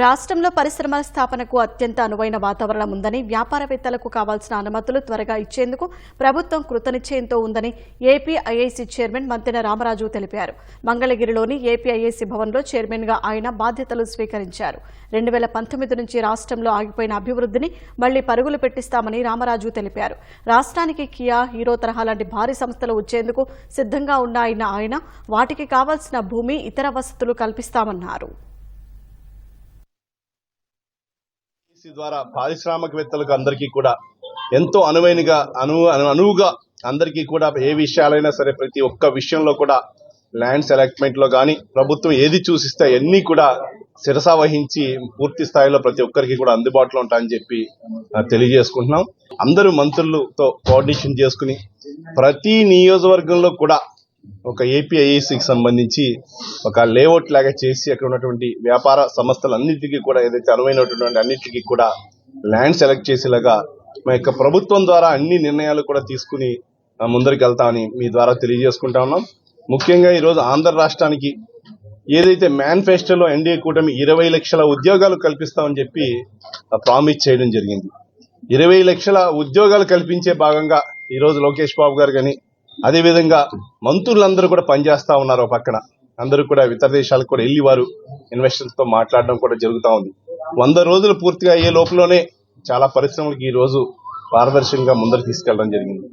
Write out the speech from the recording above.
రాష్ట్రంలో పరిశ్రమల స్థాపనకు అత్యంత అనువైన వాతావరణం ఉందని వ్యాపారవేత్తలకు కావాల్సిన అనుమతులు త్వరగా ఇచ్చేందుకు ప్రభుత్వం కృతనిశ్చయంతో ఉందని ఏపీఐఐసీ చైర్మన్ మంతెన రామరాజు తెలిపారు. మంగళగిరిలోని ఏపీఐఐసి భవన్లో చైర్మన్గా ఆయన బాధ్యతలు స్వీకరించారు. రెండు వేల పంతొమ్మిది నుంచి రాష్ట్రంలో ఆగిపోయిన అభివృద్ధిని మళ్ళీ పరుగులు పెట్టిస్తామని రామరాజు తెలిపారు. రాష్ట్రానికి కియా హీరో తరహా లాంటి భారీ సంస్థలు వచ్చేందుకు సిద్ధంగా ఉన్నాయన్న ఆయన వాటికి కావాల్సిన భూమి ఇతర వసతులు కల్పిస్తామన్నారు. ఈసీ ద్వారా పారిశ్రామికవేత్తలకు అందరికీ కూడా ఎంతో అనువైనగా అను అనువుగా అందరికీ కూడా ఏ విషయాలైనా సరే ప్రతి ఒక్క విషయంలో కూడా ల్యాండ్ సెలెక్ట్మెంట్లో కానీ ప్రభుత్వం ఏది చూసిస్తే అన్ని కూడా శిరసా వహించి పూర్తి స్థాయిలో ప్రతి ఒక్కరికి కూడా అందుబాటులో ఉంటాయని చెప్పి తెలియజేసుకుంటున్నాం. అందరూ మంత్రులతో కోఆర్డినేషన్ చేసుకుని ప్రతి నియోజకవర్గంలో కూడా ఒక ఏపీఐఏసీకి సంబంధించి ఒక లేఅవుట్ లాగా చేసి అక్కడ ఉన్నటువంటి వ్యాపార సంస్థలన్నిటికీ కూడా ఏదైతే అనువైనటువంటి అన్నిటికీ కూడా ల్యాండ్ సెలెక్ట్ చేసేలాగా మా యొక్క ప్రభుత్వం ద్వారా అన్ని నిర్ణయాలు కూడా తీసుకుని ఆ, ముందరికి వెళ్తామని మీ ద్వారా తెలియజేసుకుంటా ఉన్నాం. ముఖ్యంగా ఈరోజు ఆంధ్ర రాష్ట్రానికి ఏదైతే మేనిఫెస్టోలో ఎన్డీఏ కూటమి ఇరవై లక్షల ఉద్యోగాలు కల్పిస్తామని చెప్పి ప్రామిస్ చేయడం జరిగింది. ఇరవై లక్షల ఉద్యోగాలు కల్పించే భాగంగా ఈ రోజు లోకేష్ బాబు గారు కానీ అదేవిధంగా మంత్రులందరూ కూడా పనిచేస్తూ ఉన్నారు పక్కన. అందరూ కూడా ఇతర దేశాలకు కూడా వెళ్ళి వారు ఇన్వెస్టర్స్తో మాట్లాడడం కూడా జరుగుతా ఉంది. వంద రోజులు పూర్తిగా అయ్యే లోపలనే చాలా పరిశ్రమలకు ఈ రోజు పారదర్శకంగా ముందరు తీసుకెళ్ళడం జరిగింది.